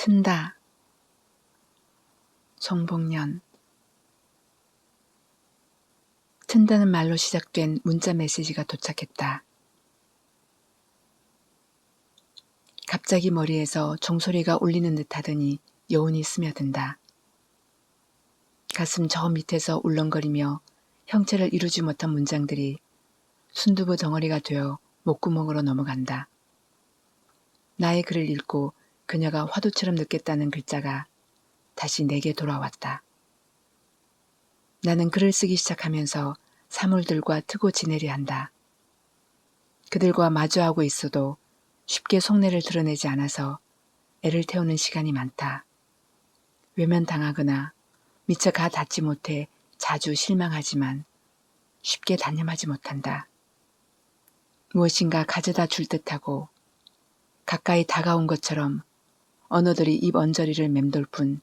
튼다. 송복년 튼다는 말로 시작된 문자 메시지가 도착했다. 갑자기 머리에서 종소리가 울리는 듯 하더니 여운이 스며든다. 가슴 저 밑에서 울렁거리며 형체를 이루지 못한 문장들이 순두부 덩어리가 되어 목구멍으로 넘어간다. 나의 글을 읽고 그녀가 화두처럼 느꼈다는 글자가 다시 내게 돌아왔다. 나는 글을 쓰기 시작하면서 사물들과 트고 지내려 한다. 그들과 마주하고 있어도 쉽게 속내를 드러내지 않아서 애를 태우는 시간이 많다. 외면당하거나 미처 가 닿지 못해 자주 실망하지만 쉽게 단념하지 못한다. 무엇인가 가져다 줄 듯하고 가까이 다가온 것처럼 언어들이 입 언저리를 맴돌 뿐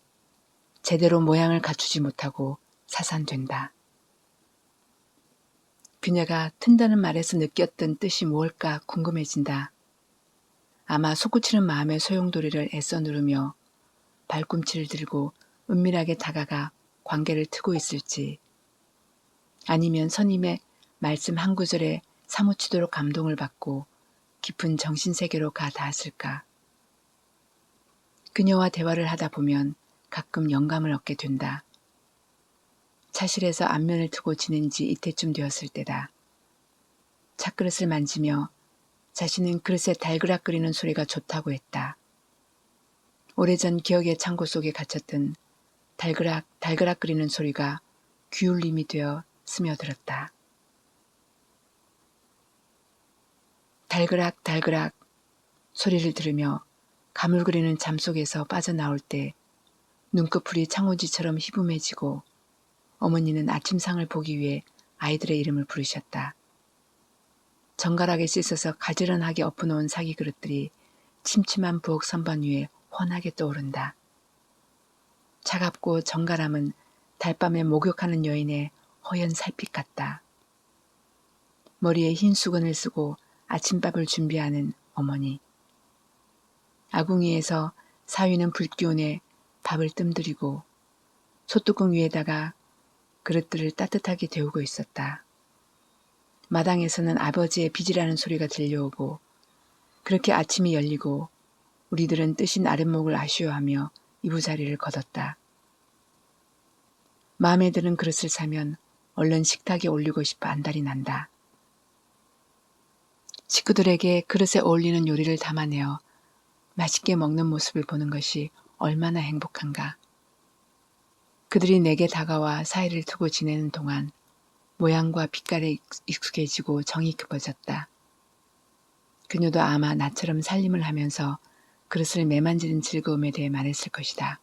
제대로 모양을 갖추지 못하고 사산된다. 그녀가 튼다는 말에서 느꼈던 뜻이 무엇일까 궁금해진다. 아마 솟구치는 마음의 소용돌이를 애써 누르며 발꿈치를 들고 은밀하게 다가가 관계를 트고 있을지 아니면 선임의 말씀 한 구절에 사무치도록 감동을 받고 깊은 정신세계로 가 닿았을까. 그녀와 대화를 하다 보면 가끔 영감을 얻게 된다. 차실에서 안면을 트고 지낸 지 이때쯤 되었을 때다. 찻그릇을 만지며 자신은 그릇에 달그락거리는 소리가 좋다고 했다. 오래전 기억의 창고 속에 갇혔던 달그락 달그락거리는 소리가 귀울림이 되어 스며들었다. 달그락 달그락 소리를 들으며 가물거리는 잠 속에서 빠져나올 때 눈꺼풀이 창호지처럼 희붐해지고 어머니는 아침상을 보기 위해 아이들의 이름을 부르셨다. 정갈하게 씻어서 가지런하게 엎어놓은 사기 그릇들이 침침한 부엌 선반 위에 훤하게 떠오른다. 차갑고 정갈함은 달밤에 목욕하는 여인의 허연 살핏 같다. 머리에 흰 수건을 쓰고 아침밥을 준비하는 어머니. 아궁이에서 사위는 불기운에 밥을 뜸들이고 소뚜껑 위에다가 그릇들을 따뜻하게 데우고 있었다. 마당에서는 아버지의 빚이라는 소리가 들려오고 그렇게 아침이 열리고 우리들은 뜨신 아랫목을 아쉬워하며 이부자리를 걷었다. 마음에 드는 그릇을 사면 얼른 식탁에 올리고 싶어 안달이 난다. 식구들에게 그릇에 어울리는 요리를 담아내어 맛있게 먹는 모습을 보는 것이 얼마나 행복한가. 그들이 내게 다가와 사이를 두고 지내는 동안 모양과 빛깔에 익숙해지고 정이 깊어졌다. 그녀도 아마 나처럼 살림을 하면서 그릇을 매만지는 즐거움에 대해 말했을 것이다.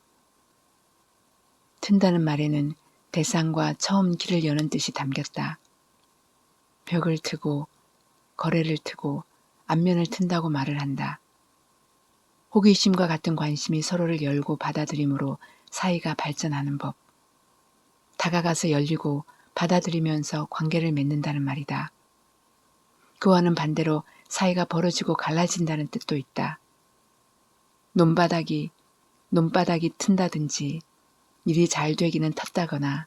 튼다는 말에는 대상과 처음 길을 여는 뜻이 담겼다. 벽을 트고 거래를 트고 안면을 튼다고 말을 한다. 호기심과 같은 관심이 서로를 열고 받아들임으로 사이가 발전하는 법. 다가가서 열리고 받아들이면서 관계를 맺는다는 말이다. 그와는 반대로 사이가 벌어지고 갈라진다는 뜻도 있다. 논바닥이 논바닥이 튼다든지 일이 잘 되기는 텄다거나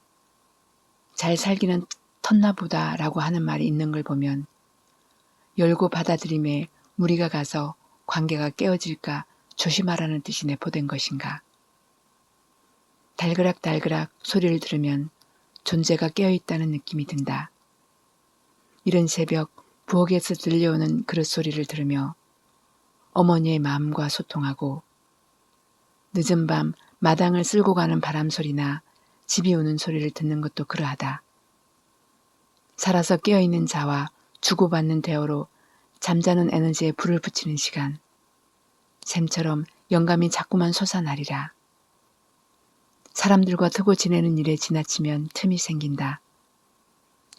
잘 살기는 텄나 보다 라고 하는 말이 있는 걸 보면 열고 받아들임에 무리가 가서 관계가 깨어질까 조심하라는 뜻이 내포된 것인가. 달그락달그락 소리를 들으면 존재가 깨어있다는 느낌이 든다. 이른 새벽 부엌에서 들려오는 그릇 소리를 들으며 어머니의 마음과 소통하고 늦은 밤 마당을 쓸고 가는 바람 소리나 집이 오는 소리를 듣는 것도 그러하다. 살아서 깨어있는 자와 주고받는 대어로 잠자는 에너지에 불을 붙이는 시간. 샘처럼 영감이 자꾸만 솟아나리라. 사람들과 트고 지내는 일에 지나치면 틈이 생긴다.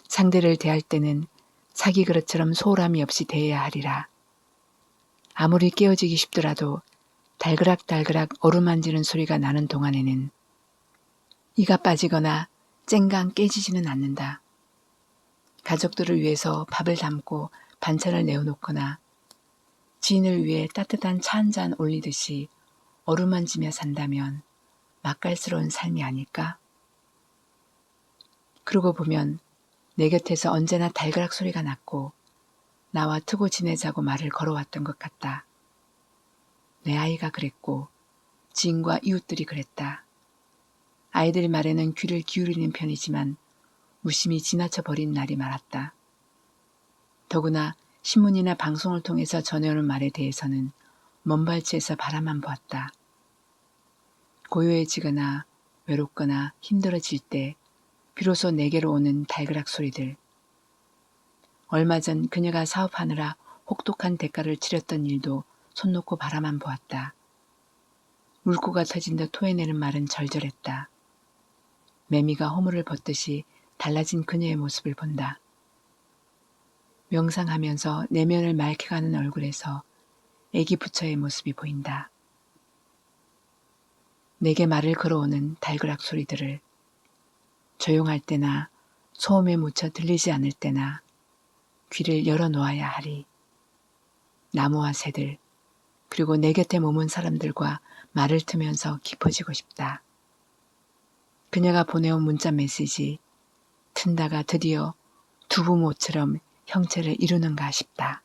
상대를 대할 때는 사기 그릇처럼 소홀함이 없이 대해야 하리라. 아무리 깨어지기 쉽더라도 달그락달그락 어루만지는 소리가 나는 동안에는 이가 빠지거나 쨍강 깨지지는 않는다. 가족들을 위해서 밥을 담고 반찬을 내어놓거나 지인을 위해 따뜻한 차 한 잔 올리듯이 어루만지며 산다면 맛깔스러운 삶이 아닐까? 그러고 보면 내 곁에서 언제나 달그락 소리가 났고 나와 트고 지내자고 말을 걸어왔던 것 같다. 내 아이가 그랬고 지인과 이웃들이 그랬다. 아이들 말에는 귀를 기울이는 편이지만 무심히 지나쳐 버린 날이 많았다. 더구나 신문이나 방송을 통해서 전해오는 말에 대해서는 먼발치에서 바라만 보았다. 고요해지거나 외롭거나 힘들어질 때 비로소 내게로 오는 달그락 소리들. 얼마 전 그녀가 사업하느라 혹독한 대가를 치렀던 일도 손 놓고 바라만 보았다. 울고가 터진 듯 토해내는 말은 절절했다. 매미가 허물을 벗듯이 달라진 그녀의 모습을 본다. 명상하면서 내면을 맑혀가는 얼굴에서 애기 부처의 모습이 보인다. 내게 말을 걸어오는 달그락 소리들을 조용할 때나 소음에 묻혀 들리지 않을 때나 귀를 열어놓아야 하리. 나무와 새들, 그리고 내 곁에 머문 사람들과 말을 트면서 깊어지고 싶다. 그녀가 보내온 문자 메시지, 튼다가 드디어 두부모처럼 형체를 이루는가 싶다.